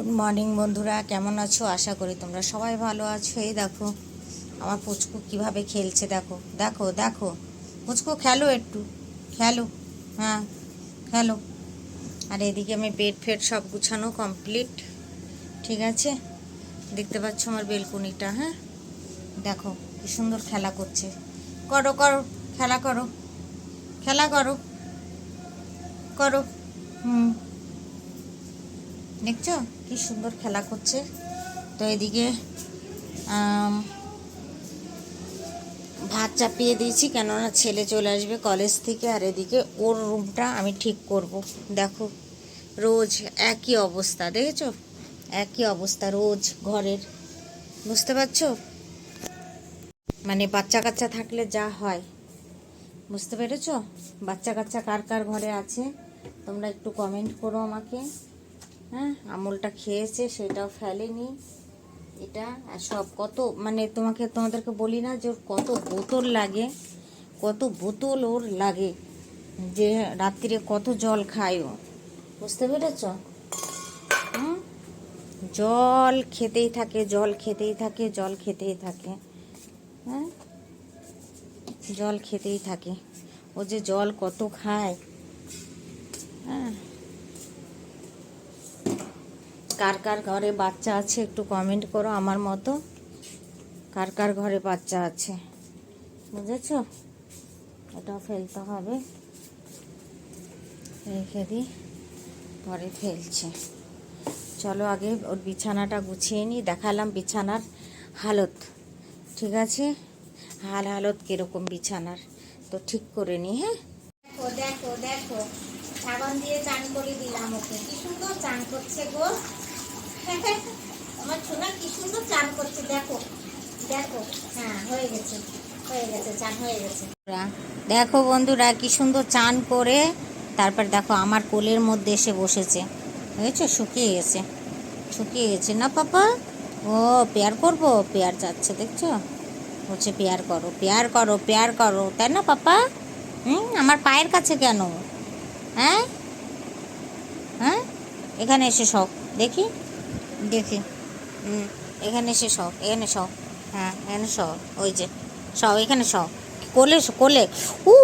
Good morning বন্ধুরা, কেমন আছো? আশা করি তোমরা সবাই ভালো আছো। এই দেখো, আমার পুচকু কীভাবে খেলছে দেখো। দেখো দেখো। পুচকু, খেলো একটু। খেলো হ্যাঁ খেলো। আর এদিকে আমি বেড ফেড সব গুছানো কমপ্লিট ঠিক আছে? দেখতে পাচ্ছ আমার বেলকুনিটা হ্যাঁ? দেখো, কি সুন্দর খেলা করছে। করো করো, খেলা করো। খেলা করো। করো। হুম। দেখছ? কি সুন্দর খেলা করছে। তো এদিকে ভাত চাপিয়ে দিয়েছি, কেননা ছেলে চলে আসবে কলেজ থেকে, আর এদিকে ওর রুমটা আমি ঠিক করব। দেখো, রোজ একই অবস্থা, দেখেছ? একই অবস্থা, রোজ ঘরের। বুঝতে পারছ? মানে বাচ্চা কাচ্চা থাকলে যা হয়। বুঝতে পেরেছ? বাচ্চা কাচ্চা কার কার ঘরে আছে, তোমরা একটু কমেন্ট করো আমাকে। হ্যাঁ? আমুলটা খেয়েছে, সেটাও ফেলেনি। এটা আর সব কত মানে তোমাকে, তোমাদেরকে বলি না যে ওর কত বোতল লাগে, কত বোতল ওর লাগে, যে রাত্রিরে কত জল খায় ও। বুঝতে পেরেছ? জল খেতেই থাকে, জল খেতেই থাকে, জল খেতেই থাকে। হ্যাঁ? জল খেতেই থাকে। ও যে জল কত খায়। হ্যাঁ? কার কার ঘরে বাচ্চা আছে একটু কমেন্ট করো আমার মতো। কার কার ঘরে বাচ্চা আছে, বুঝেছ? এটাও ফেলতে হবে। রেখে দিই, পরে ফেলছে। চলো আগে ওর বিছানাটা গুছিয়ে নিই, দেখালাম বিছানার হালত। ঠিক আছে? হাল হালত কীরকম বিছানার? তো ঠিক করে নিই হ্যাঁ? দেখো দেখো দেখো। সাবান দিয়ে চান করে দিলাম ওকে। কি সুন্দর চান করছে গো। আমার সোনা কি সুন্দর চান করছে, দেখো। দেখো হ্যাঁ হয়ে গেছে দেখো বন্ধুরা কি সুন্দর চান করে, তারপর দেখো আমার কোলের মধ্যে এসে বসেছে। বুঝেছ শুকিয়ে গেছে। শুকিয়ে গেছে না পাপা? ও, পেয়ার করব? পেয়ার যাচ্ছে, দেখছ? বলছে, পেয়ার করো পেয়ার করো পেয়ার করো। তাই না পাপা? হুম, আমার পায়ের কাছে কেন? হ্যাঁ? হ্যাঁ? এখানে এসে সব দেখি। দেখি। হুম এখানে এসে সব এখানে সব হ্যাঁ এখানে সব ওই যে সব এখানে সব কোলে কোলে। উ,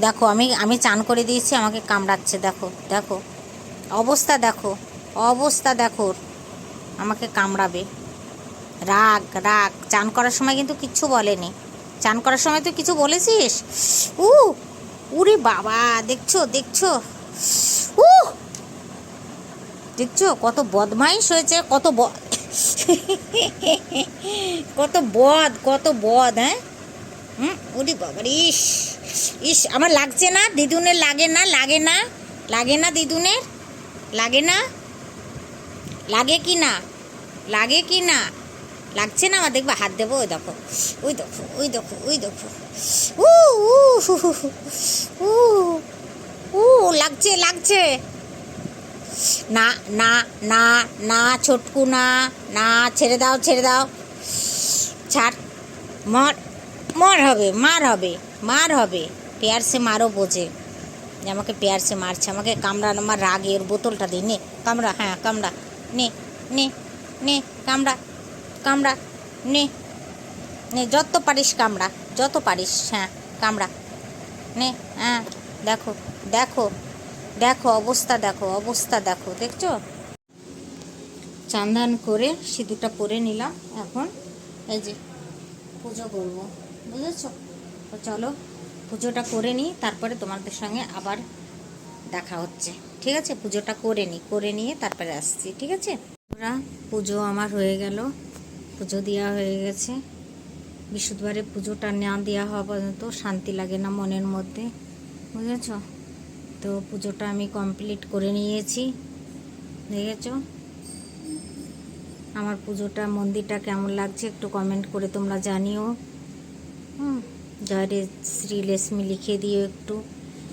দেখো, আমি আমি চান করে দিয়েছি, আমাকে কামড়াচ্ছে, দেখো দেখো। অবস্থা দেখো অবস্থা দেখো। আমাকে কামড়াবে। রাগ রাগ। চান করার সময় কিন্তু কিচ্ছু বলেনি। চান করার সময় তুই কিছু বলেছিস? উ, উরে বাবা, দেখছ দেখছ। দেখছ? কত বদমাইশ হয়েছে কত ব কত বদ কত বদ হ্যাঁ? হুম? উরি বাবা রে, ইস ইস আমার লাগছে না দিদুনের লাগে না লাগে না লাগে না দিদুনের? লাগে না? লাগে কি না? লাগে কি না? লাগছে না আমার দেখবে হাত দেবো ওই দেখো ওই দেখো ওই দেখো ওই দেখো। উ উ উ উ লাগছে লাগছে। না না না না, ছোটকু না না, ছেড়ে দাও ছেড়ে দাও। ছাড়। মর, মার হবে মার হবে মার হবে। পেয়ার সে মারও বোঝে। যে আমাকে পেয়ার সে মারছে, আমাকে কামড়ানো আমার রাগের বোতলটা দিই নে, কামড়া হ্যাঁ কামড়া, নে নে নে, কামড়া কামড়া, নে নে, যত পারিস কামড়া, যত পারিস হ্যাঁ কামড়া, নে হ্যাঁ দেখো দেখো দেখো, অবস্থা দেখো অবস্থা দেখো, দেখছ? চান্দান করে সিঁদুরটা পরে নিলাম। এখন এই যে পুজো করব, বুঝেছ? তো চলো, পুজোটা করে নিই, তারপরে তোমাদের সঙ্গে আবার দেখা হচ্ছে। ঠিক আছে? পুজোটা করে নিই, করে নিয়ে তারপরে আসছি, ঠিক আছে? ওরা পুজো আমার হয়ে গেল। পুজো দেওয়া হয়ে গেছে। বৃহস্পতিবারে পুজোটা না দেওয়া হওয়া পর্যন্ত শান্তি লাগে না মনের মধ্যে, বুঝেছ? তো পুজোটা আমি কমপ্লিট করে নিয়েছি। দেখেছ? আমার পুজোটা, মন্দিরটা কেমন লাগছে একটু কমেন্ট করে তোমরা জানিও। হুম জয়রে শ্রী লেশমি লিখে দিও একটু।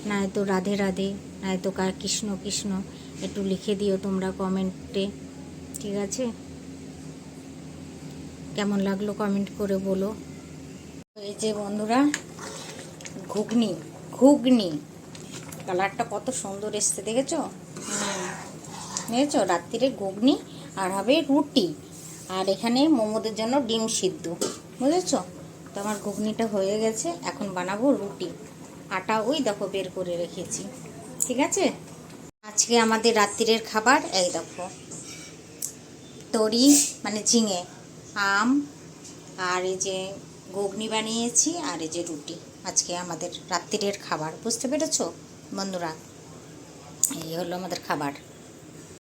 নয়তো রাধে রাধে, নয়তো কার কৃষ্ণ কৃষ্ণ একটু লিখে দিও তোমরা কমেন্টে ঠিক আছে? কেমন লাগল কমেন্ট করে বলো। এই যে বন্ধুরা, ঘুগনি ঘুগনি। কালারটা কত সুন্দর এসছে, দেখেছ। দেখেছ? রাত্রিরে ঘুগনি আর হবে রুটি। আর এখানে মোমোদের জন্য ডিম সিদ্ধ, বুঝেছ? তো আমার ঘুগনিটা হয়ে গেছে, এখন বানাবো রুটি। আটা ওই দেখো বের করে রেখেছি, ঠিক আছে? আজকে আমাদের রাত্রিরের খাবার এই দেখো। তরি মানে ঝিঙে, আম, আর এই যে ঘুগনি বানিয়েছি, আর এই যে রুটি। আজকে আমাদের রাত্রিরের খাবার, বুঝতে পেরেছ? বন্ধুরা এই হলো আমাদের খাবার।